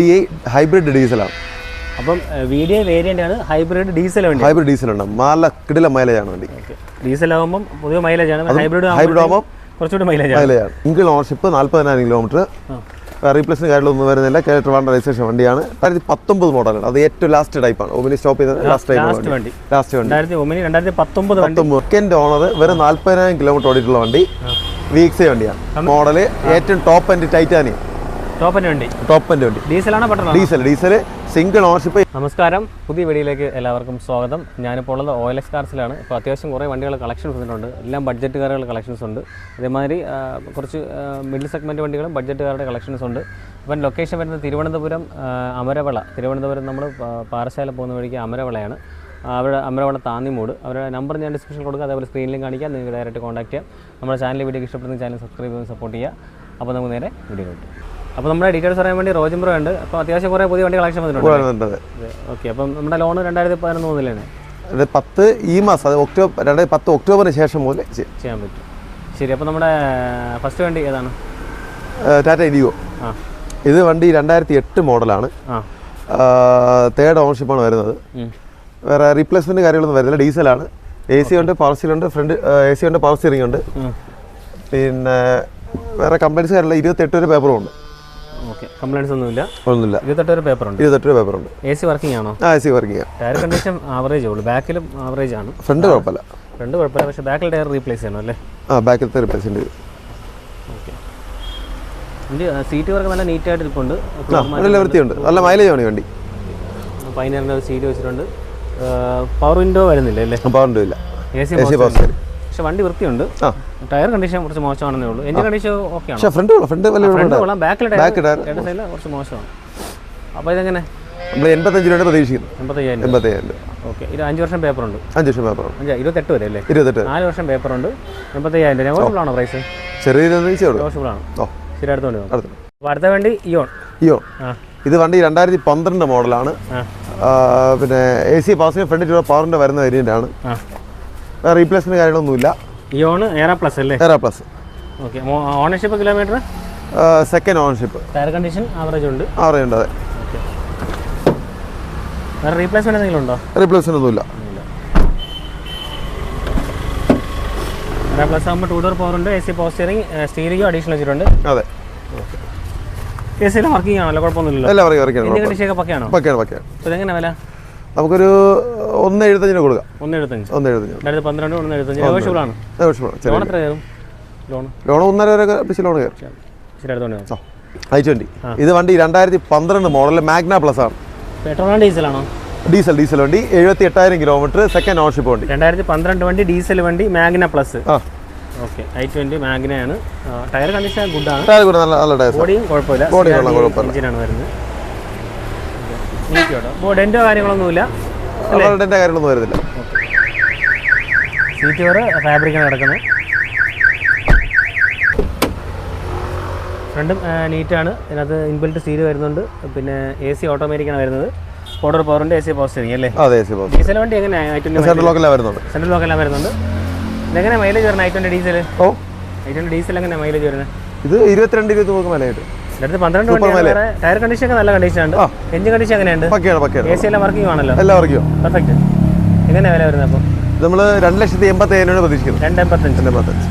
D I hybrid ഡീസലാണ് അപ്പം video variant ആണ് ഹൈബ്രിഡ് ഡീസൽ വണ്ടി. ഹൈബ്രിഡ് ഡീസൽ ഡീസലുണ്ട് നല്ല കിടില ആണ് വണ്ടി. ഡീസൽ ആകുമ്പം പൊതുവെ മൈലേജ് ആണ്. ഹൈബ്രിഡ് ഹൈബ്രിഡ് ആവുമ്പം കുറച്ചുകൂടി മൈലേജ് ആണ്. മൈലേജാണ് സിംഗിൾ ഓണർഷിപ്പ് നാൽപ്പതിനായിരം കിലോമീറ്റർ റീപ്ലേസിന് കാര്യങ്ങളൊന്നും വരുന്നില്ല. കേരള വൺ രജിസ്ട്രേഷൻ വണ്ടിയാണ്. രണ്ടായിരത്തി പത്തൊമ്പത് മോഡലാണ് അത് ഏറ്റവും ലാസ്റ്റ് ടൈപ്പാണ് ഒമിനി സ്റ്റോപ്പ് ചെയ്ത ലാസ്റ്റ് ടൈപ്പ് വണ്ടി. ലാസ്റ്റ് വണ്ടി. വണ്ടി. സെക്കൻഡ് ഓണർ വെറും നാൽപ്പതിനായിരം കിലോമീറ്റർ ഓടിയിട്ടുള്ള വണ്ടി. വീക്സേ വണ്ടിയാണ്. മോഡൽ ഏറ്റവും ടോപ്പ് ആൻഡ് ടൈറ്റാനിയം ടോപ്പന്റെ വണ്ടി? വണ്ടി. ഡീസലാണോ petrol diesel diesel single ownership. നമസ്കാരം. പുതിയ വീഡിയോയിലേക്ക് എല്ലാവർക്കും സ്വാഗതം. ഞാനിപ്പോൾ ഉള്ളത് ഓയിൽ എക്സ് കാർസിലാണ്. ഇപ്പോൾ അത്യാവശ്യം കുറേ വണ്ടികൾ കളക്ഷൻസ് വന്നിട്ടുണ്ട്. എല്ലാം ബഡ്ജറ്റ് കാറുകൾ കളക്ഷൻസ് ഉണ്ട്. അതേമാതിരി കുറച്ച് മിഡിൽ സെഗ്മെന്റ് വണ്ടികളും ബഡ്ജറ്റ് കാറുടെ കളക്ഷൻസ് ഉണ്ട്. ഇപ്പം ലൊക്കേഷൻ വരുന്നത് തിരുവനന്തപുരം അമരവള. തിരുവനന്തപുരം നമ്മൾ പാറശാല പോകുന്ന വഴിക്ക് അമരവളയാണ്. അവരുടെ അമരവള താന്നിമൂട്. അവരുടെ നമ്പർ ഞാൻ ഡിസ്ക്രിപ്ഷൻ കൊടുക്കുക അതേപോലെ സ്ക്രീനിലും കാണിക്കാം. നിങ്ങൾക്ക് ഡയറക്റ്റ് കോൺടാക്ട് ചെയ്യാം. നമ്മുടെ ചാനൽ വീഡിയോ ഇഷ്ടപ്പെടുന്ന ചാനൽ സബ്സ്ക്രൈബ് ചെയ്ത് സപ്പോർട്ട് ചെയ്യുക. അപ്പോൾ നമുക്ക് നേരെ വീഡിയോ കിട്ടും അപ്പോൾ നമ്മുടെ ഡീറ്റെയിൽസ് അറിയാൻ വേണ്ടി റോജംബ്രോ ഉണ്ട്. അപ്പോൾ അത്യാവശ്യം കുറേ പുതിയ വണ്ടി കളക്ഷൻ വന്നിട്ടുണ്ട് ഓക്കെ അപ്പം നമ്മുടെ ലോൺ രണ്ടായിരത്തി പതിനൊന്ന് മുതലാണ്. അത് പത്ത് ഈ മാസം അത് ഒക്ടോബർ രണ്ടായിരത്തി പത്ത് ഒക്ടോബറിന് ശേഷം മുതൽ ചെയ്യും. ചെയ്യാൻ പറ്റും. ശരി അപ്പോൾ നമ്മുടെ ഫസ്റ്റ് വണ്ടി ഏതാണ്? ടാറ്റ ഇഡിയോ ആ. ഇത് വണ്ടി രണ്ടായിരത്തി എട്ട് മോഡലാണ്. ആ. തേർഡ് ഓണർഷിപ്പാണ് വരുന്നത്. വേറെ റീപ്ലേസ്മെന്റ് കാര്യങ്ങളൊന്നും വരുന്നില്ല ഡീസലാണ് എ സി ഉണ്ട് പവർ സ്റ്റീൽ ഉണ്ട് ഫ്രണ്ട് എ സി ഉണ്ട് പവർ സ്റ്റിയറിംഗ് ഉണ്ട്. പിന്നെ വേറെ കമ്പനീസ് കാര്യമില്ല ഇരുപത്തെട്ട് വരെ പേപ്പറും ഉണ്ട്. ഓക്കെ ഒന്നുമില്ല. ഒന്നുമില്ല. ഇരുപത്തെട്ട് രൂപ പേപ്പർ ഉണ്ട്. ഇരുപത്തെട്ട് വരെ പേപ്പറുണ്ട് എ സി വർക്കിംഗ് ആണോ? ആ A C tyre condition average ഉള്ളൂ. ബാക്കിലും ആവറേജ് ആണ്. ഫ്രണ്ട് കുഴപ്പമില്ല. രണ്ട് കുഴപ്പമില്ല. പക്ഷേ ബാക്കിൽ ടയർ റീപ്ലേസ് ചെയ്യണം അല്ലേ? ആ ബാക്കിലത്തെ റിപ്ലേസിന്റെ ഓക്കെ വണ്ടി സീറ്റ് വർക്ക് നല്ല നീറ്റായിട്ട് ഇരിപ്പുണ്ട്. നല്ല വൃത്തിയുണ്ട്. നല്ല മൈലേജ് ആണ് വണ്ടി. പതിനാറിന്റെ സീറ്റ് വെച്ചിട്ടുണ്ട്. പവർ വിൻഡോ വരുന്നില്ല അല്ലേ? പവറിന്റെ ഇല്ല. എ സി പവർ പക്ഷെ വണ്ടി വൃത്തിയുണ്ട്. ടയർ കണ്ടീഷൻ കുറച്ച് മോശമാണെന്നേ ഉള്ളൂ. എഞ്ചിൻ കണ്ടീഷൻ ഓക്കെ ആണ് ഫ്രണ്ട് ഫ്രണ്ട് ഫ്രണ്ട് ബാക്കിൽ ബാക്ക് ടയർ കുറച്ച് മോശമാണ്. അപ്പോൾ ഇതെങ്ങനെ? നമ്മൾ എൺപത്തഞ്ച് രൂപയുടെ പ്രതീക്ഷിക്കുന്നു. എൺപത്തയ്യായിരം എൺപത്തയ്യായിരം ഓക്കെ. ഇത് അഞ്ച് വർഷം പേപ്പർ ഉണ്ട് അഞ്ച് വർഷം പേപ്പർ അഞ്ച് ഇരുപത്തെട്ട് വരെ അല്ലേ? ഇരുപത്തെട്ട്. നാല് വർഷം പേപ്പർ ഉണ്ട് എൺപത്തയ്യായിരം നെഗോഷ്യബിൾ ആണോ പ്രൈസ് ചെറിയ നെഗോഷ്യബിൾ ആണ്. ഓ. ശരി അടുത്തോണ്ട് അടുത്ത്. വണ്ടി ഇയോൺ ഇയോൺ ആ. ഇത് വണ്ടി രണ്ടായിരത്തി പന്ത്രണ്ട് മോഡലാണ്. പിന്നെ എ സി പാസിന് ഫ്രണ്ട് പവറിന്റെ പവറിന്റെ വരുന്ന വേരിയന്റ് ആണ്. റീപ്ലേസ്മെന്റ് കാര്യങ്ങളൊന്നുമില്ല. ഇയോൺ എയറ പ്ലസ് അല്ലേ? Air plus okay ownership kilometre second ownership tyre condition average ഉണ്ട്. ആവറേജ് ഉണ്ട് അതെ. വേറെ റീപ്ലേസ്മെന്റ് എന്തെങ്കിലും ഉണ്ടോ? റീപ്ലേസ്മെന്റ് ഒന്നുമില്ല. എയറ പ്ലസ് ആകുമ്പോൾ ടൂ ഡോർ പവർ ഉണ്ട് എ സി പവർ സ്റ്റിയറിംഗ് സ്റ്റീരിങ്ങും അഡീഷണൽ വെച്ചിട്ടുണ്ട്. അതെ. എ സിയിലെ വർക്കിംഗ് ആണല്ലോ കുഴപ്പമൊന്നുമില്ലല്ലോ. എല്ലാം കണ്ടീഷൻ ഒക്കെ പക്കയാണോ? പക്കയാണ് പക്കയാണ്. ഇതെങ്ങനെ വില? നമുക്കൊരു ഒന്ന് എഴുപത്തഞ്ചിന് കൊടുക്കാം. ഒന്ന് എഴുപത്തഞ്ച്. ഒന്ന് പന്ത്രണ്ട് ഒന്ന് ലോൺ ഒന്നര വരെ പിടിച്ച് ലോൺ കയറും. ഐ ട്വന്റി ഇത് വണ്ടി രണ്ടായിരത്തി പന്ത്രണ്ട് മോഡൽ മാഗ്ന പ്ലസ് ആണ്. പെട്രോൾ ആണോ ഡീസലാണോ ഡീസൽ ഡീസൽ വണ്ടി. എഴുപത്തി എട്ടായിരം കിലോമീറ്റർ സെക്കൻഡ് ഓണർഷിപ്പ് വണ്ടി. രണ്ടായിരത്തി പന്ത്രണ്ട് വണ്ടി ഡീസൽ വണ്ടി മാഗ്ന പ്ലസ് ആ. ഓക്കെ. ഐ ട്വന്റി മാഗ്നയാണ്. ടയർ കണ്ടീഷൻ ഗുഡാണ് ടയർ ഗുഡ് നല്ല നല്ല ടയർ. ബോഡിയും കുഴപ്പമില്ല. ബോഡിയാണ് കുഴപ്പമില്ല. എഞ്ചിനാണ് വരുന്നത്. ഡെന്റോ കാര്യങ്ങളൊന്നുമില്ല. കാര്യങ്ങളൊന്നും വരുന്നില്ല. സീറ്റ് വരെ ഫാബ്രിക്കാണ് കിടക്കുന്നത് രണ്ടും നീറ്റാണ്. ഇതിനകത്ത് ഇൻബിൽറ്റ് സീൽ വരുന്നുണ്ട്. പിന്നെ എ സി ഓട്ടോമാറ്റിക്കാണ് വരുന്നത്. ഓർഡർ പവറിന്റെ എ സി പവർ സ്റ്റിയറിംഗ് അല്ലേ? അതെ എ സി ഡീസൽ വണ്ടി എങ്ങനെയാണ് സെൻട്രൽ ലോക്കെല്ലാം വരുന്നുണ്ട്. സെൻട്രൽ ലോക്കെല്ലാം വരുന്നുണ്ട്. ഇതെങ്ങനെ മൈലേജ് വരുന്നത്? ഐ ട്വന്റി ഡീസൽ ഓ. ഐ ട്വന്റി ഡീസൽ എങ്ങനെ മൈലേജ് വരുന്നത്? ഇത് ഇരുപത്തിരണ്ട് ഇരുപത്തി മൂന്ന് മേലായിട്ട് പന്ത്രണ്ട് ടയർ കണ്ടീഷൻ ഒക്കെ നല്ല കണ്ടീഷൻ ഉണ്ട്. എഞ്ചിൻ കണ്ടീഷൻ എങ്ങനെയുണ്ട്? പക്കയാണ് പക്കയാണ്. എ സി എല്ലാം വർക്കിംഗ് ആണല്ലോ? എല്ലാം വർക്കിംഗ് പെർഫെക്റ്റ് എങ്ങനെയാ വില വരുന്നത് അപ്പോൾ നമ്മൾ രണ്ട് ലക്ഷത്തി എൺപത്തി ഏഴിനാണ് പ്രതീക്ഷിക്കുന്നത് രണ്ട് എൺപത്തഞ്ച് രണ്ട് എൺപത്തഞ്ച്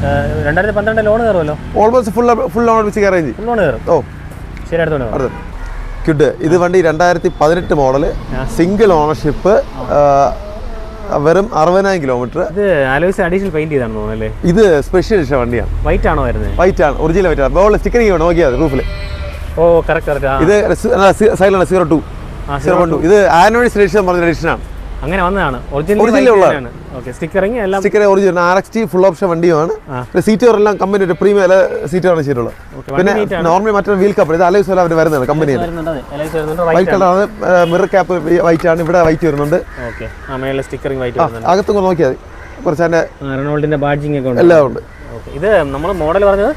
രണ്ടായിരത്തി പന്ത്രണ്ട് ലോൺ കയറുമല്ലോ ഓൾമോസ്റ്റ് ഫുൾ ഫുൾ ലോൺ വെച്ച് ഫുൾ ലോൺ കയറും ഓ. ശരി അടുത്തോണ്ട് അടുത്ത. ക്യുഡ് ഇത് വണ്ടി രണ്ടായിരത്തി പതിനെട്ട് മോഡൽ സിംഗിൾ ഓണർഷിപ്പ് വെറും അറുപതിനായിരം കിലോമീറ്റർ ഇത് ആലോചിച്ച് അഡീഷണൽ പെയിന്റ് ചെയ്താണെന്ന് തോന്നുന്നു അല്ലേ? ഇത് സ്പെഷ്യൽ വണ്ടിയാണ്. വൈറ്റ് ആണോ വരുന്നത്? വൈറ്റ് ആണ്. ഒറിജിനൽ വൈറ്റ് ആണ്. വേണം നോക്കിയാൽ റൂഫിൽ ഓ കറക്റ്റ് കറക്റ്റ് ഇത് സൈഡിലാണ് zero two zero one two ഇത് ആനുവൽ എഡിഷൻ പറഞ്ഞ എഡിഷനാണ് അങ്ങനെ വന്നതാണ്. ഒറിജിനൽ. ഓക്കെ സ്റ്റിക്കറിങ് എല്ലാം sticker original R X T full option വണ്ടിയുമാണ്. ആ. സീറ്റ് എല്ലാം കമ്പനി ഒരു പ്രീമിയം സീറ്റാണ് ചെയ്തിട്ടുള്ളത്. Okay, പിന്നെ നോർമലി മറ്റൊരു വീൽ കപ്പ് ഇത് അലൈസ് അവർ വരുന്നത് കമ്പനിയിൽ വൈറ്റ് കളറാണ് മിറർ ക്യാപ്പ് വൈറ്റ് ആണ്. ഇവിടെ വൈറ്റ് വരുന്നുണ്ട്. സ്റ്റിക്കറിങ് വൈറ്റ് വരുന്നുണ്ട്. അകത്തും നോക്കിയാൽ കുറച്ച് അതിന്റെ റെനോൾഡിന്റെ ബാഡ്ജിങ് ഒക്കെ ഉണ്ട്. എല്ലാം ഉണ്ട്. ഇത് നമ്മൾ മോഡൽ പറഞ്ഞത്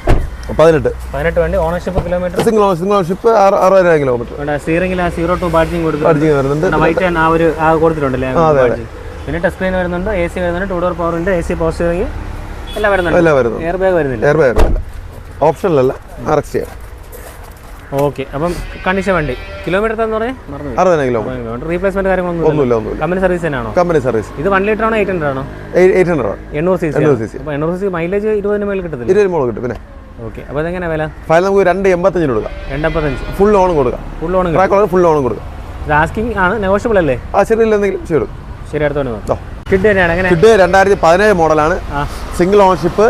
പതിനെട്ട്. പതിനെട്ട് വണ്ടി ownership kilometre single single ownership അറുപതിനായിരം കിലോമീറ്റർ സ്റ്റിയറിംഗിൽ ആ സീറോ ടു ബാഡ്ജിംഗ് കൊടുത്തിട്ടുണ്ട്. വരുന്നുണ്ട്. വൈറ്റ് ആ ഒരു ആ കൊടുത്തിട്ടുണ്ടല്ലേ? ബാഡ്ജിങ് പിന്നെ ടച്ച് സ്ക്രീൻ വരുന്നുണ്ട് എ സി വരുന്നുണ്ട് ടൂ ഡോർ പവർ ഉണ്ട് എ സി പവർ സ്റ്റിയറിംഗ് എല്ലാം വരുന്നുണ്ട്. എല്ലാം വരുന്നു എയർ ബാഗ് വരുന്നില്ല. എയർ ബാഗ് വരുന്നില്ല ഓപ്ഷനിലല്ല എക്സ് ചെയ്യാം. ഓക്കെ അപ്പം കണ്ടീഷൻ വണ്ടി. കിലോമീറ്റർ എന്ന് പറഞ്ഞാൽ അറുപതിനായിരം കിലോമീറ്റർ റീപ്ലേസ്മെന്റ് കാര്യങ്ങളൊന്നും ഒന്നുമില്ല ഒന്നുമില്ല. കമ്പനി സർവീസ് തന്നെയാണോ? കമ്പനി സർവീസ് ഇത് വൺ ലിറ്റർ ആണോ എയ്റ്റ് ഹൺഡ്രഡ് ആണോ? എയ്റ്റ് ഹൺഡ്രഡ് എണ്ണൂറ് സി സി എണ്ണൂറ് സി സി മൈലേജ് ഇരുപതിന് മേൽ കിട്ടത്തില്ല? ഇരുപതിന് മുകളിൽ കിട്ടും പിന്നെ. ഓക്കെ. അപ്പോൾ അതെങ്ങനെ വില? ഫയൽ നമുക്ക് രണ്ട് എൺപത്തഞ്ചിന് കൊടുക്കാം. രണ്ടപ്പത്തഞ്ച് ഫുൾ ലോണും കൊടുക്കാം. Full loan track owner full ലോണും കൊടുക്കാം. ഇത് ആസ്കിങ് ആണ്? നെഗോഷ്യബിൾ അല്ലേ? ആ ശരി എന്തെങ്കിലും ചെയ്തു ശരി അടുത്തോണ്ട്. കിഡ് തന്നെയാണ്. എങ്ങനെ? കിഡ് രണ്ടായിരത്തി പതിനേഴ് മോഡലാണ് സിംഗിൾ ഓണർഷിപ്പ്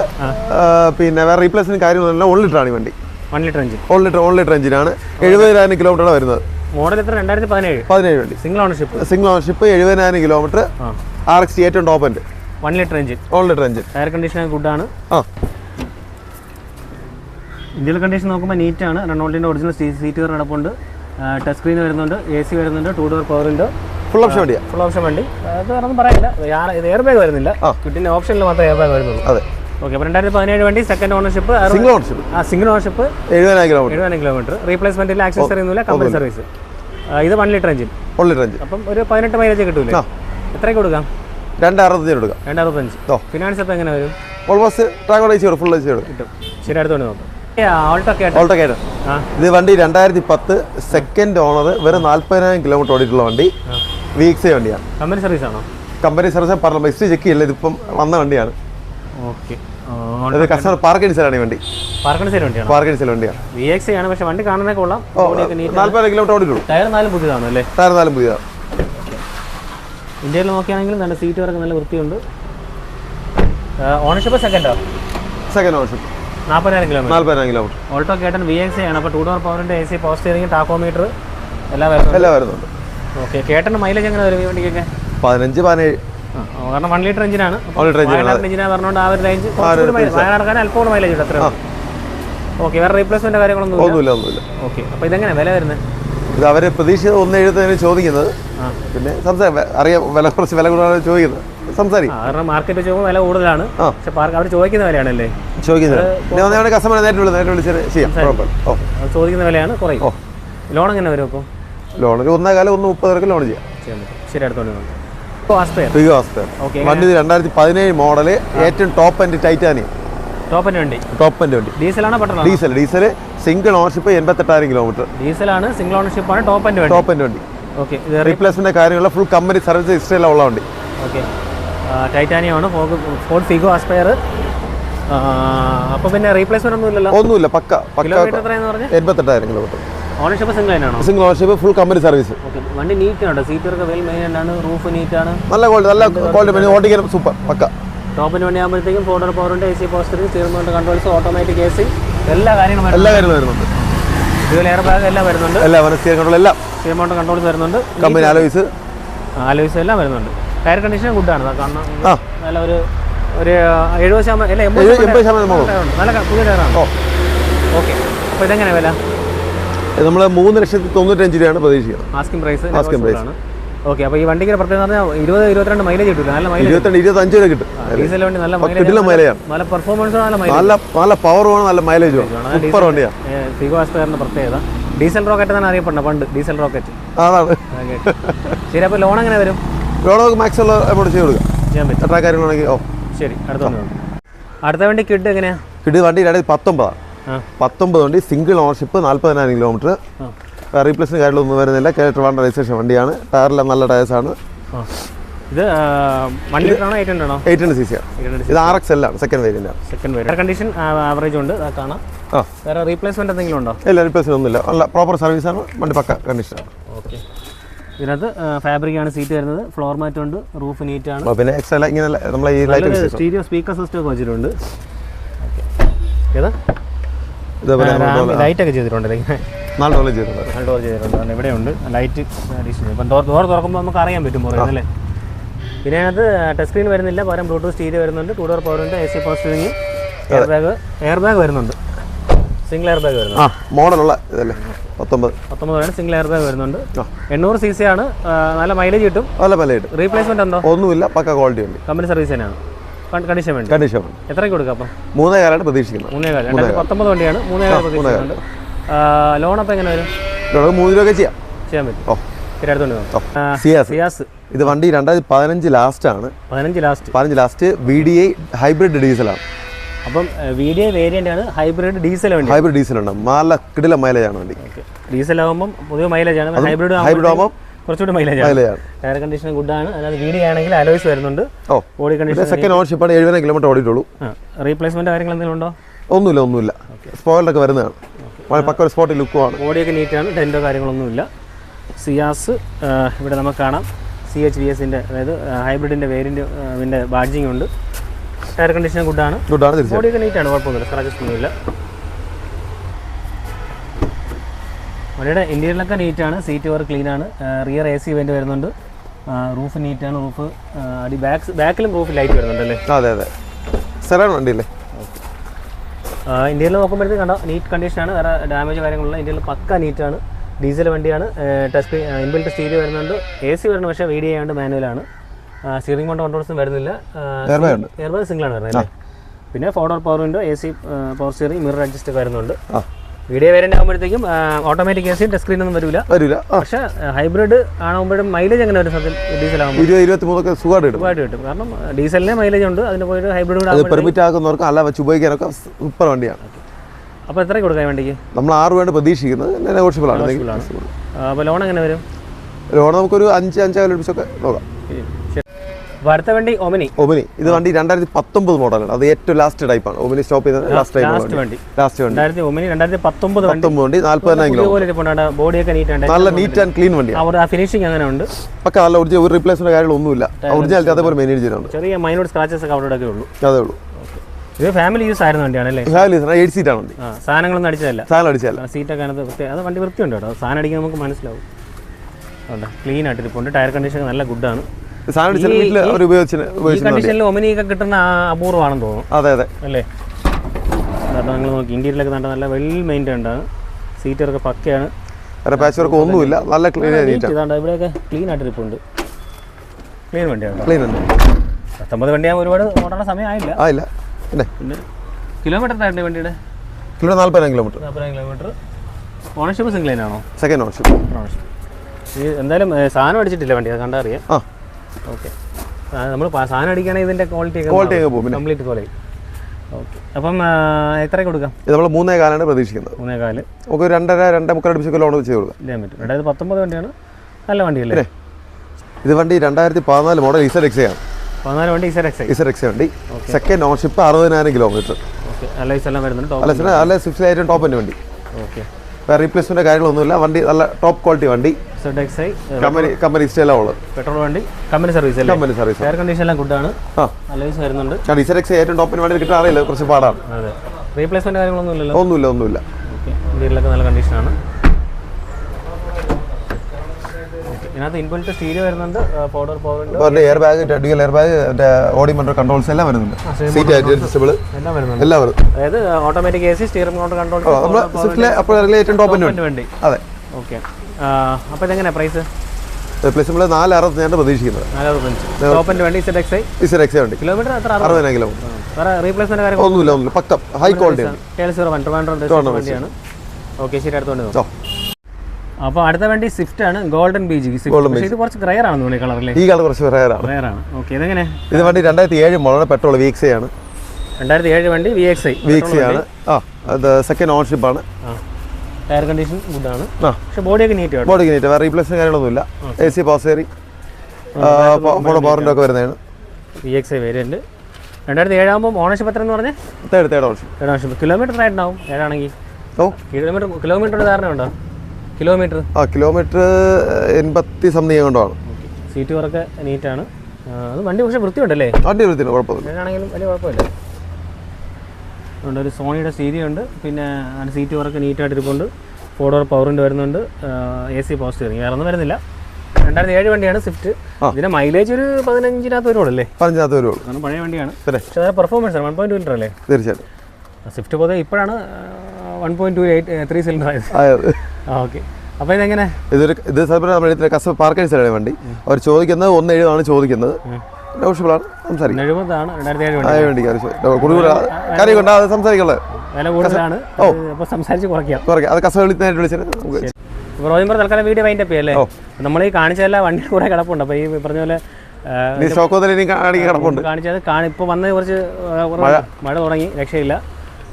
പിന്നെ വേറെ റീപ്ലേസിന് കാര്യങ്ങളെല്ലാം ഓൺ ലിറ്റർ ആണ് ഈ വണ്ടി. One litre engine one litre one litre എഞ്ചിനാണ് എഴുപതിനായിരം കിലോമീറ്റർ വരുന്നത്. മോഡൽ എത്ര? രണ്ടായിരത്തി പതിനേഴ് പതിനേഴ് വണ്ടി. സിംഗിൾ ഓണർഷിപ്പ് സിംഗിൾ ഓണർഷിപ്പ് എഴുപതിനായിരം കിലോമീറ്റർ ആർ എക്സ് ഏറ്റവും ടോപ്പ് എന്റെ one litre engine one litre engine air condition good ആണ്. ആ. ഇന്ത്യയിൽ കണ്ടീഷൻ നോക്കുമ്പോൾ നീറ്റാണ് റെനോൾഡിന്റെ ഒറിജിനൽ സീറ്റ് കവർ കിടപ്പുണ്ട് ടച്ച് സ്ക്രീൻ വരുന്നുണ്ട്. എ സി വരുന്നുണ്ട്. ടൂ ഡോർ പവർ ഉണ്ട്. ഫുൾ ഓപ്ഷൻ വണ്ടി ഫുൾ ഓപ്ഷൻ വണ്ടി. അത് വേറൊന്നും പറയില്ല ഇത് എയർ ബാഗ് വരുന്നില്ല. ആ. കിട്ടിന്റെ ഓപ്ഷനിൽ മാത്രമേ എയർ ബാഗ് വരുന്നുള്ളൂ. അതെ. ഓക്കെ അപ്പോൾ രണ്ടായിരത്തി പതിനേഴ് വണ്ടി സെക്കൻഡ് ഓണർഷിപ്പ് സിംഗിൾ ഓണർഷിപ്പ് ആ സിംഗിൾ ഓണർഷിപ്പ് എഴുപതിനായിരം കിലോമീറ്റർ എഴുപതിനായിരം കിലോമീറ്റർ റീപ്ലേസ്മെന്റിൽ ആക്സസറി ഒന്നുമില്ല കമ്പനി സർവീസ് ഇത് one litre engine one litre engine അപ്പം ഒരു പതിനെട്ട് മൈലേജ് കിട്ടൂലേ. എത്രയ്ക്ക് കൊടുക്കാം? രണ്ടായിരത്തി കൊടുക്കാം. രണ്ടായിരത്തഞ്ച്. ഫിനാൻസ് അപ്പോൾ എങ്ങനെ വരും? ഓൾമോസ്റ്റ് ട്രാവൽ ഓൺ ഫുൾ കിട്ടും. ശരി അടുത്തോണ്ട് നോക്കാം. ഓൾട്ടോ ഇത് വണ്ടി രണ്ടായിരത്തി പത്ത് സെക്കൻഡ് ഓണർ വെറും നാല്പതിനായിരം കിലോമീറ്റർ ഓടിയിട്ടുള്ള വണ്ടി. വി എക്സ് വണ്ടിയാണ്. കമ്പനി സർവീസ് ആണോ? കമ്പനി സർവീസ് പറഞ്ഞു ഹിസ്റ്ററി ചെക്ക് ചെയ്യില്ല ഇതിപ്പം വന്ന വണ്ടിയാണ്. ഓക്കെ ഇത് കസ്റ്റമർ പാർക്കിംഗ് സെലാണ് വണ്ടി. പാർക്കണ സൈഡ് വണ്ടിയാണോ? പാർക്ക് വണ്ടിയാണ്. വി എക്സ് ആണ് പക്ഷെ വണ്ടി കൊള്ളാം. കിലോമീറ്റർ ഓടിയിട്ടുള്ളൂ. ടയർ നാലും പുതിയതാണ് അല്ലേ? ടയർ നാലും പുതിയതാണ്. ഇന്ത്യയിൽ നോക്കിയാണെങ്കിലും നല്ല സീറ്റ് വർക്ക് നല്ല വൃത്തിയുണ്ട്. ഓണർഷിപ്പ് സെക്കൻഡോ സെക്കൻഡ് ഓണർഷിപ്പ് നാൽപ്പതിനായിരം കിലോമീറ്റർ നാല്പതിനായിരം കിലോമീറ്റർ ഓൾട്ടോ കേട്ടൻ വി എക്സ് ആണ്. അപ്പോൾ ടൂ ഡോർ പവറിന്റെ A C power steering tachometer എല്ലാം വരുന്നുണ്ട്. എല്ലാം വരുന്നുണ്ട്. ഓക്കെ കേട്ടന്റെ മൈലേജ് എങ്ങനെ വരും ഈ വണ്ടിക്കൊക്കെ? പതിനഞ്ച് പതിനേഴ്. കാരണം വൺ ലിറ്റർ എഞ്ചിനാണ് എഞ്ചിനാണ് പറഞ്ഞുകൊണ്ട് ആ ഒരു റേഞ്ച് വയനാടക്കാൻ അല്പം മൈലേജ് ഉണ്ട് അത്ര ഓക്കെ വേറെ റീപ്ലേസ്മെന്റ് കാര്യങ്ങളൊന്നും ഒന്നുമില്ല ഒന്നുമില്ല. ഓക്കെ അപ്പോൾ ഇതെങ്ങനെ വില വരുന്നത്? ഇത് അവർ പ്രതീക്ഷിച്ചത് ഒന്ന് എഴുതുന്നതിന് ചോദിക്കുന്നത്. പിന്നെ സംസാരം അറിയാം വില കുറച്ച് വില കൂടുതലാണ് ചോദിക്കുന്നത്. സംസാരിക്കും കാരണം മാർക്കറ്റ് വെച്ച് നോക്കുമ്പോൾ വില കൂടുതലാണ്. പക്ഷെ അവർ ചോദിക്കുന്ന വിലയാണല്ലേ? ചോദിക്കുന്നത്. കസ്റ്റമർ നേരിട്ട് നേരിട്ട് വിളിച്ച് ചെയ്യാം. ചോദിക്കുന്ന വിലയാണ് കുറയും. ലോൺ എങ്ങനെ വരും അപ്പോൾ ലോൺ ഒരു ഒന്നേ കാലം ഒന്ന് മുപ്പത് ലോൺ ചെയ്യാം. ശരി അടുത്തോണ്ട് വണ്ടി രണ്ടായിരത്തി പതിനേഴ് മോഡൽ ഏറ്റവും ടോപ്പ് ആൻഡ് ടൈറ്റാനിയം ടോപ്പിന് വണ്ടി. ടോപ്പ് എൻഡ് വണ്ടി. ഡീസലാണോ petrol diesel diesel single ownership എൺപത്തെട്ടായിരം kilometre ഡീസലാണ് സിംഗിൾ ഓണർഷിപ്പ് ആണ് ടോപ്പ് എൻഡ് വണ്ടി. ടോപ്പ് എൻഡ് വണ്ടി. ഓക്കെ റീപ്ലേസ്മെന്റ് കാര്യങ്ങളുള്ള ഫുൾ കമ്പനി സർവീസ് ഹിസ്റ്ററിയിലുള്ള വണ്ടി. ഓക്കെ ടൈറ്റാനിയം ആണ് ഫോർഡ് ഫിഗോ ആസ്പയർ. അപ്പോൾ പിന്നെ റീപ്ലേസ്മെന്റ് ഒന്നും ഇല്ലല്ലോ? ഒന്നുമില്ല പക്ക എൺപത്തെട്ടായിരം kilometre ownership single ലൈനാണോ single ownership full company service വണ്ടി നീറ്റ് ആണ് സീറ്റൊക്കെ വെൽ മെയിൻ ആണ് റൂഫ് നീറ്റ് ആണ്. നല്ല ക്വാളിറ്റി നല്ല ക്വാളിറ്റി ഓടിക്കാൻ സൂപ്പർ പക്ക. ടോപ്പിന് വണ്ടി ആകുമ്പോഴത്തേക്കും ഫോർഡർ പവറുണ്ട് A C പോസ്റ്ററിംഗ് steering controls automatic A C എല്ലാ കാര്യങ്ങളും എല്ലാ കാര്യങ്ങളും വരുന്നുണ്ട്. ഇതുപോലെ എയർ ബാഗ് എല്ലാം വരുന്നുണ്ട്. എല്ലാ മനസ്സിലാക്കാൻ കൺട്രോൾ എല്ലാം. സ്റ്റിയർ മൗണ്ട് കൺട്രോൾസ് വരുന്നുണ്ട്. കമ്പനി ആലോയിസ് ആലോയിസ് എല്ലാം വരുന്നുണ്ട്. ടയർ കണ്ടീഷൻ ഗുഡാണ് കാരണം നല്ല ഒരു ഒരു എഴുപത് ശതമാനം എൺപത് ശതമാനം. നല്ല പുതിയ ടയറാണ് ഓക്കെ. അപ്പോൾ ഇതെങ്ങനെ വില? നമ്മൾ മൂന്ന് ലക്ഷത്തി തൊണ്ണൂറ്റഞ്ച് രൂപയാണ് പ്രതീക്ഷിക്കുന്നത്. Asking price asking price okay അപ്പോൾ ഈ വണ്ടിക്ക് പ്രത്യേകത പറഞ്ഞാൽ ഇരുപത് ഇരുപത്തിരണ്ട് മൈലേജ് കിട്ടില്ല നല്ല മൈലേജ് ഇരുപത്തിരണ്ട് ഇരുപത്തഞ്ച് രൂപ കിട്ടും. ഡീസൽ വണ്ടി നല്ല കിട്ടില്ല മൈലേജ് മൈലേജാണ് നല്ല പെർഫോമൻസ് നല്ല മൈലേജ് നല്ല നല്ല പവർ വേണം നല്ല മൈലേജ് സൂപ്പർ വണ്ടിയാണ് ഫിഗോ ആസ്പെയറിന്റെ പ്രത്യേകത. ഡീസൽ റോക്കറ്റ് എന്നാണ് അറിയപ്പെടുന്നത് പണ്ട്. ഡീസൽ റോക്കറ്റ് അതാണ്. ശരി അപ്പോൾ ലോൺ എങ്ങനെ വരും? ലോൺ മാക്സ് ഉള്ള എമൗണ്ട് ചെയ്ത് കൊടുക്കാം. ചെയ്യാൻ പറ്റും. എത്ര കാര്യങ്ങളാണെങ്കിൽ ഓ. ശരി അടുത്ത അടുത്ത വണ്ടി കിഡ് എങ്ങനെയാ? കിട്ടി വണ്ടി രണ്ടായിരത്തി പത്തൊമ്പതാണ്. പത്തൊമ്പത് വണ്ടി സിംഗിൾ ഓണർഷിപ്പ് നാൽപ്പതിനായിരം കിലോമീറ്റർ ആ. റീപ്ലേസ്മെന്റ് കാര്യങ്ങളൊന്നും വരുന്നില്ല. കേരള വണ്ട രജിസ്ട്രേഷൻ വണ്ടിയാണ്. ടയറെല്ലാം നല്ല ടയേഴ്സാണ് ഇത് ആണോ? എയ്റ്റ് ഹൺഡ്രഡ് ആണോ. സി സി ആണ് ഇത് ആർ എക്സ് ആണ് സെക്കൻഡ് വേരിയന്റ് ആണ്. സെക്കൻഡ് വേരിയന്റ് കണ്ടീഷൻ ആവറേജ് ഉണ്ട്. കാണാം. വേറെ റീപ്ലേസ്മെന്റ് എന്തെങ്കിലും ഉണ്ടോ? ഇല്ല റീപ്ലേസ്മെന്റ് ഒന്നുമില്ല. നല്ല പ്രോപ്പർ സർവീസാണ് വണ്ടി പക്ക കണ്ടീഷനാണ് ഓക്കെ ഇതിനകത്ത് ഫാബ്രിക് ആണ് സീറ്റ് വരുന്നത്. ഫ്ലോർ മാറ്റ് ഉണ്ട് റൂഫ് നീറ്റ് ആണ് പിന്നെ എക്സ്ട്രാ ഇങ്ങനെ നമ്മൾ ഈ ലൈറ്റ് സ്റ്റീരിയോ സ്പീക്കർ സിസ്റ്റം ഒക്കെ വെച്ചിട്ടുണ്ട്. ഏതാ? ലൈറ്റ് ഒക്കെ ചെയ്തിട്ടുണ്ട്. ഇങ്ങനെ. നാല് ഡോളർ ചെയ്തിട്ടുണ്ട്. രണ്ട് ഡോർ ചെയ്തിട്ടുണ്ട്. ഇവിടെ ഉണ്ട് ലൈറ്റ് അഡീഷണൽ ഇപ്പം ഡോർ ഡോർ തുറക്കുമ്പോൾ നമുക്ക് അറിയാൻ പറ്റും അല്ലേ പിന്നെ അതിനകത്ത് ടച്ച് സ്ക്രീൻ വരുന്നില്ല. പകരം ബ്ലൂടൂത്ത് സ്റ്റീരിയോ വരുന്നുണ്ട്. ടൂ ഡോർ പവർ ഉണ്ട്. A C post air bag air bag വരുന്നുണ്ട്. സിംഗിൾ എയർ ബാഗ് വരുന്നു ആ മോഡലുള്ള ഇതല്ലേ? പത്തൊമ്പത്. പത്തൊമ്പത് സിംഗിൾ എയർ ബാഗ് വരുന്നുണ്ട് എണ്ണൂറ് സി സി ആണ് നല്ല മൈലേജ് കിട്ടും. നല്ല മൈലേജ് റീപ്ലേസ്മെന്റ് ഉണ്ടോ? ഒന്നുമില്ല പക്ക ക്വാളിറ്റി ഉണ്ട്. കമ്പനി സർവീസ് തന്നെയാണ്. കണ്ടീഷൻ വേണ്ടി? കണ്ടീഷൻ ഉണ്ട്. എത്രയ്ക്ക് കൊടുക്കാം അപ്പം? മൂന്നേ കാലാണ് പ്രതീക്ഷിക്കുന്നത്. മൂന്നേ കാലം രണ്ടായിരത്തി പത്തൊമ്പത് വണ്ടിയാണ്. മൂന്നേ കാലം പ്രതീക്ഷിക്കുന്നുണ്ട്. ലോൺ അപ്പം എങ്ങനെ വരും? ലോൺ മൂന്ന് രൂപയൊക്കെ ചെയ്യാം. ചെയ്യാൻ പറ്റും. ഓ. ഇത് വണ്ടി രണ്ടായിരത്തി പതിനഞ്ച് ലാസ്റ്റ് ആണ്. പതിനഞ്ച് ലാസ്റ്റ് പതിനഞ്ച് last V D I hybrid ഡീസലാണ് അപ്പം വീഡിയോ വേരിയന്റ് ആണ് ഹൈബ്രിഡ് ഡീസൽ വണ്ടി. ഹൈബ്രിഡ് ഡീസൽ ഉണ്ട് നല്ല കിടില മൈലേജ് ആണ് വണ്ടി. ഡീസൽ ആകുമ്പോൾ പൊതുവെ മൈലേജ് ആണ്. ഹൈബ്രിഡ് ഹൈബ്രിഡ് ആകുമ്പോൾ കുറച്ചുകൂടി മൈലേജ് ആണ്. ടയർ കണ്ടീഷൻ ആണ്. അതായത് വീഡിയോ ആണെങ്കിൽ അലോയ്സ് വരുന്നുണ്ട്. ബോഡി കണ്ടീഷൻ സെക്കൻഡ് ഓണർഷിപ്പാണ് എഴുപതിനായിരം കിലോമീറ്റർ ഓടിയിട്ടുള്ളൂ. റീപ്ലേസ്മെന്റ് കാര്യങ്ങൾ എന്തെങ്കിലും ഉണ്ടോ? ഒന്നുമില്ല ഒന്നുമില്ല. സ്പോയിലൊക്കെ വരുന്നതാണ്. പക്ക ഒരു സ്പോട്ടിൽ ലുക്കുമാണ് ബോഡിയൊക്കെ നീറ്റാണ് ടെന്റോ കാര്യങ്ങളൊന്നുമില്ല സിയാസ് ഇവിടെ നമുക്ക് കാണാം. സി എച്ച് വി എസിന്റെ അതായത് ഹൈബ്രിഡിന്റെ വേരിന്റെ ഇതിന്റെ ബാഡ്ജിങ് ഉണ്ട്. ടയർ കണ്ടീഷൻ ഗുഡാണ് ഗുഡാണ് തിരിച്ചു ബോഡിയൊക്കെ നീറ്റാണ് കുഴപ്പമൊന്നുമില്ല. സ്ക്രാച്ചസ് ഒന്നുമില്ല വണ്ടിയുടെ ഇന്റീരിയലൊക്കെ നീറ്റാണ് സീറ്റ് വർക്ക് ആണ്. റിയർ എ സി വേണ്ടി വരുന്നുണ്ട്. റൂഫ് നീറ്റാണ് റൂഫ് അടി ബാക്ക് ബാക്കിലും റൂഫ് ലൈറ്റ് വരുന്നുണ്ട് അല്ലേ അതെ അതെ. സെറാൻ വണ്ടിയല്ലേ? ഇന്ത്യയിൽ നോക്കുമ്പോഴത്തേക്ക് കണ്ടോ നീറ്റ് കണ്ടീഷനാണ് വേറെ ഡാമേജ് കാര്യങ്ങളുള്ള ഇന്ത്യയിൽ പക്ക നീറ്റാണ് ഡീസൽ വണ്ടിയാണ്. ടച്ച് ഇൻബിൽറ്റ് സ്റ്റീരിയോ വരുന്നുണ്ട്. എ സി വരുന്നുണ്ട് പക്ഷേ വീഡിയോ ആയതുകൊണ്ട് മാനുവലാണ് സ്റ്റിയറിംഗ് കൊണ്ട് കൺട്രോൾസും വരുന്നില്ല. എയർബാഗ് സിംഗിൾ ആണ് വരുന്നത് പിന്നെ four door power window A C power steering mirror adjust വരുന്നുണ്ട്. വീഡിയോ വേരിയന്റ് ആകുമ്പോഴത്തേക്കും automatic A C touch screen ഒന്നും വരില്ല വരില്ല പക്ഷെ ഹൈബ്രിഡ് ആകുമ്പോഴും മൈലേജ് എങ്ങനെ വരും സത്യം ഡീസൽ ആകുമ്പോൾ. സുഖമായിട്ട് കിട്ടും. കാരണം ഡീസലിനെ മൈലേജ് ഉണ്ട് അതിന് പോയിട്ട് ഹൈബ്രിഡ് കൂടെ പെർമിറ്റ് ആക്കുന്നവർക്ക് അല്ല വെച്ച് ഉപയോഗിക്കാനൊക്കെ സൂപ്പർ വണ്ടിയാണ്. അപ്പോൾ എത്ര കൊടുക്കാൻ വേണ്ടിക്ക്? നമ്മൾ ആറ് വേണ്ട പ്രതീക്ഷിക്കുന്നത്. നെഗോഷ്യബിൾ ആണ്. അപ്പോൾ ലോൺ എങ്ങനെ വരും? ലോൺ നമുക്കൊരു അഞ്ച് അഞ്ചായിരം ലക്ഷമൊക്കെ നോക്കാം. വണ്ടി ഒമിനി. ഒമിനി. ഇത് വണ്ടി രണ്ടായിരത്തി പത്തൊമ്പത് മോഡലാണ്. അത് ഏറ്റവും ലാസ്റ്റ് ടൈപ്പാണ്. ഒമിനി സ്റ്റോപ്പ് ചെയ്ത ലാസ്റ്റ് ലാസ്റ്റ് ടൈപ്പ് വണ്ടി. ലാസ്റ്റ് വണ്ടി. രണ്ടായിരത്തി ഒമനി രണ്ടായിരത്തി പത്തൊമ്പത് വണ്ടി. പത്തൊമ്പത് വണ്ടി നാല്പതിനായിരം കിലോ പോലെ ഇരിപ്പുണ്ട്. ബോഡിയൊക്കെ നീറ്റ് ഉണ്ട് നല്ല നീറ്റ് ആൻഡ് ക്ലീൻ വണ്ടി ആ ഫിനിഷിങ് അങ്ങനെ ഉണ്ട്. പക്ക നല്ല ഒറിജിനൽ ഒരു റീപ്ലേസ്മെന്റ് കാര്യങ്ങളൊന്നുമില്ല ഒറിജിനാലിറ്റി അതേപോലെ മെയിന്റെയിൻ ചെയ്യുന്നുണ്ട് ചെറിയ മൈനോട് സ്ക്രാച്ചസ് ഒക്കെ അവിടെ ഉള്ളൂ. അതേ ഉള്ളൂ. ഇത് ഫാമിലി യൂസ് ആയിരുന്ന വണ്ടിയാണ് അല്ലേ? ഫാമിലി എയ്റ്റ് സീറ്റാണ് വണ്ടി. ആ സാധനങ്ങളൊന്നും അടിച്ചതല്ല. സാധനം അടിച്ചല്ല സീറ്റൊക്കെ അതിനകത്ത് അത് വണ്ടി വൃത്തിയുണ്ട് കേട്ടോ. സാധനം അടിക്കാൻ നമുക്ക് മനസ്സിലാവും. ക്ലീൻ ആയിട്ട് ഇരിപ്പുണ്ട്. ടയർ കണ്ടീഷൻ നല്ല ഗുഡാണ് കണ്ടീഷനിൽ ഒമനിയൊക്കെ കിട്ടുന്ന അപൂർവമാണെന്ന് തോന്നുന്നു. അതെ അതെ. അല്ലേ? അതാ നിങ്ങൾ നോക്കി. ഇന്ത്യയിലൊക്കെ നല്ല നല്ല വെൽ മെയിന്റൈൻഡ് ആണ് സീറ്ററൊക്കെ പക്കയാണ്. വേറെ പാച്ച് വർക്ക് ഒന്നുമില്ല. നല്ല ക്ലീൻ ഇതാണ്ട്? ഇവിടെയൊക്കെ ക്ലീൻ ആയിട്ട് ഇരിപ്പുണ്ട്. ക്ലീൻ വണ്ടിയാണ് ക്ലീൻ ഉണ്ട് പത്തൊമ്പത് വണ്ടിയാകുമ്പോൾ ഒരുപാട് ഓടാനുള്ള സമയമായില്ല. ആ ഇല്ല പിന്നെ കിലോമീറ്റർ താഴെ വണ്ടിയുടെ? കിലോ നാല്പതിനായിരം കിലോമീറ്റർ നാൽപ്പതിനായിരം കിലോമീറ്റർ ഓണർഷിപ്പ് സിംഗിൾ ആണോ? സെക്കൻഡ് ഓണർഷിപ്പ് ഓണർഷിപ്പ് എന്തായാലും സാധനം അടിച്ചിട്ടില്ല വണ്ടി. അത് കണ്ടറിയാം. ആ. ഓക്കെ നമ്മൾ സാധനം അടിക്കുകയാണെങ്കിൽ ഇതിന്റെ ക്വാളിറ്റി ക്വാളിറ്റി ഒക്കെ പോകും കംപ്ലീറ്റ് ഓക്കെ അപ്പം എത്ര കൊടുക്കാം? ഇത് നമ്മൾ മൂന്നേ കാലാണ് പ്രതീക്ഷിക്കുന്നത്. മൂന്നേ കാൽ. നമുക്ക് രണ്ടര രണ്ടേ മുക്കാൽ അടിപ്പിച്ചൊക്കെ ലോൺ ചെയ്ത് കൊടുക്കാം. ചെയ്യാൻ പറ്റും. രണ്ടായിരത്തി പത്തൊമ്പത് വണ്ടിയാണ്. നല്ല വണ്ടിയല്ലേ? ഇത് വണ്ടി രണ്ടായിരത്തി പതിനാല് മോഡൽ ഇസർ എക്സ് ആണ്. പതിനാല് വണ്ടി ഇസർ എക്സ് ഇസർ എക്സ് വണ്ടി സെക്കൻഡ് ഓൺഷിപ്പ് അറുപതിനായിരം കിലോമീറ്റർ അല്ല ഏറ്റവും ടോപ്പ് എന്റെ വണ്ടി. റീപ്ലേസ്മെന്റ് കാര്യങ്ങളൊന്നുമില്ല. വണ്ടി നല്ല ടോപ്പ് ക്വാളിറ്റി വണ്ടി. കമ്പനി സ്റ്റൈലാണ് ഉള്ളത്. പെട്രോൾ വണ്ടി company service company service air condition എല്ലാം ഗുഡാണ് അലൈസ് വരുന്നുണ്ട്. ഇസർ എക്സ് ഏറ്റവും ടോപ്പിന് വേണ്ടി കിട്ടാൻ അറിയില്ല കുറച്ച് പാടാണ്. അതെ. റീപ്ലേസ്മെന്റ് കാര്യങ്ങളൊന്നും ഇല്ലല്ലോ? ഒന്നുമില്ല ഒന്നുമില്ല. ഇന്ത്യയിലൊക്കെ നല്ല കണ്ടീഷനാണ് ഇതിനകത്ത് ഇൻബിൽറ്റ് സ്റ്റീരിയോ വരുന്നുണ്ട് powder power air bag dual air bag Audi മണ്ടർ കൺട്രോൾസ് എല്ലാം വരുന്നുണ്ട്. സീറ്റ് അഡ്ജസ്റ്റബിൾ എല്ലാം വരുന്നുണ്ട്. എല്ലാം അതായത് automatic A C steering control സ്വിഫ്റ്റിലെ അപ്പോൾ ഏറ്റവും വണ്ടി. വേണ്ടി. അതെ. ഓക്കെ. അപ്പോൾ ഇതെങ്ങനെയാണ് പ്രൈസ് പ്ലസ് നമ്മൾ നാല് അറുപത്തി ഞാൻ പ്രതീക്ഷിക്കുന്നത്. ടോപ്പിന്റെ വണ്ടി സെറ്റ് എക്സ് ഐ എക്സ് വണ്ടി കിലോമീറ്റർ എത്ര അറുപത്? അറുപതിനായിരം കിലോമീറ്റർ റീപ്ലേസ്മെന്റ് കാര്യങ്ങൾ ഒന്നുമില്ല ഒന്നുമില്ല. പക്കം ഹൈ ക്വാളിറ്റി ആണ്. കേൾ സീറോ വൺ ട്രിവാൻഡ്രം വണ്ടിയാണ് ഓക്കെ ശരി അടുത്തോണ്ട് അപ്പോൾ അടുത്ത വണ്ടി സ്വിഫ്റ്റ് ആണ്. ഗോൾഡൻ ബീജ് ഇത് കുറച്ച് റയർ ആണ് തോന്നി കളറിലെ ഈ കളർ കുറച്ച് റയറാണ് റയർ ആണ്. ഓക്കെ ഇതെങ്ങനെ? ഇത് വണ്ടി രണ്ടായിരത്തി ഏഴ് മോഡൽ പെട്രോൾ വി എക്സ് ആണ്. രണ്ടായിരത്തി ഏഴ് വണ്ടി V X I V X ആണ്. ആ അത് സെക്കൻഡ് ഓണർഷിപ്പ് ആണ്. ടയർ കണ്ടീഷൻ ഗുഡാണ് പക്ഷേ ബോഡിയൊക്കെ നീറ്റ് ബോഡി നീറ്റ് വേറെ റീപ്ലേസും കാര്യങ്ങളൊന്നുമില്ല. എ സി പാസ് കയറി പവറിന്റെ ഒക്കെ വരുന്നതാണ്. വി എക്സ് ഐ വേരിയന്റ് രണ്ടായിരത്തി ഏഴാകുമ്പോൾ ഓണർഷിപ്പ് എത്ര എന്ന് പറഞ്ഞാൽ third third ownership third ownership kilometre ആയിട്ടുണ്ടാവും ഏഴാണെങ്കിൽ. ഓ. കിലോമീറ്റർ കിലോമീറ്റർ ധാരണ ഉണ്ടോ? കിലോമീറ്റർ ആ കിലോമീറ്റർ എൺപത്തി സംതിങ് കൊണ്ടാണ് സീറ്റ് വർക്ക് നീറ്റാണ് അത് വണ്ടി പക്ഷേ വൃത്തിയുണ്ടല്ലേ? വണ്ടി വൃത്തിയുണ്ട് കുഴപ്പമില്ല ഏഴാണെങ്കിലും വലിയ കുഴപ്പമില്ല. അതുകൊണ്ട് ഒരു സോണിയുടെ സ്റ്റീരിയോ ഉണ്ട്. പിന്നെ സീറ്റ് വർക്ക് നീറ്റായിട്ട് ഇരിപ്പുണ്ട്. ഫോർ ഡോർ പവറിന്റെ വരുന്നുണ്ട്. എ സി പവർ സ്റ്റിയറിംഗ് വേറെ ഒന്നും വരുന്നില്ല. രണ്ടായിരത്തി ഏഴ് വണ്ടിയാണ് സ്വിഫ്റ്റ് ഇതിന്റെ മൈലേജ് ഒരു പതിനഞ്ചിനകത്ത് വരുള്ളൂ പതിനഞ്ചിനകത്ത് വരുള്ളൂ. കാരണം പഴയ വണ്ടിയാണ്. പക്ഷേ അതായത് പെർഫോമൻസ് ആണ്. വൺ പോയിന്റ് ടു ലിറ്റർ അല്ലേ? തീർച്ചയായിട്ടും. സ്വിഫ്റ്റ് പൊതുവെ ഇപ്പോഴാണ് one point two eight three cylinder ആയത്. ഓക്കെ അപ്പോൾ ഇതെങ്ങനെ? ഇതൊരു ഇത് സാധാരണ നമ്മുടെ എടുത്ത കസ്റ്റമർ പാർക്കേഴ്സ് സ്ഥലമാണ് വണ്ടി. അവർ ചോദിക്കുന്നത് ഒന്ന് എഴുതാണ് ചോദിക്കുന്നത്. സംസാരിക്കുള്ളത് സംസാരിച്ച് കുറയ്ക്കാം. കുറയ്ക്കാം. അത് നമുക്ക് തൽക്കാലം വീഡിയോ വൈൻഡ് അപ്പ് ചെയ്യല്ലേ നമ്മൾ ഈ കാണിച്ചതല്ല വണ്ടി കുറേ കിടപ്പുണ്ട്. അപ്പോൾ ഈ പറഞ്ഞ പോലെ കാണിച്ചത് കാണി ഇപ്പോൾ വന്ന് കുറച്ച് മഴ. തുടങ്ങി. രക്ഷയില്ല.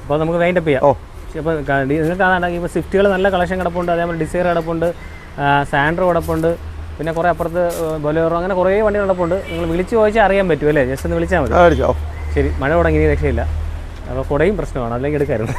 അപ്പോൾ നമുക്ക് വൈൻഡപ്പ് ചെയ്യാം. അപ്പോൾ നിങ്ങൾക്ക് ഇപ്പോൾ സ്വിഫ്റ്റുകൾ നല്ല കളക്ഷൻ കിടപ്പുണ്ട്. അതേപോലെ ഡിസൈർ കിടപ്പുണ്ട്. സാൻഡ്രോ കിടപ്പുണ്ട്. പിന്നെ കുറേ അപ്പുറത്ത് ബൊലേറോ അങ്ങനെ കുറേ വണ്ടികൾ നടപ്പുണ്ട് നിങ്ങൾ വിളിച്ച് ചോദിച്ചാൽ അറിയാൻ പറ്റും അല്ലേ? ജസ്റ്റ് ഒന്ന് വിളിച്ചാൽ മതി. ശരി മഴ തുടങ്ങി രക്ഷയില്ല. അപ്പോൾ കുടയും പ്രശ്നമാണ് അല്ലെങ്കിൽ എടുക്കായിരുന്നു.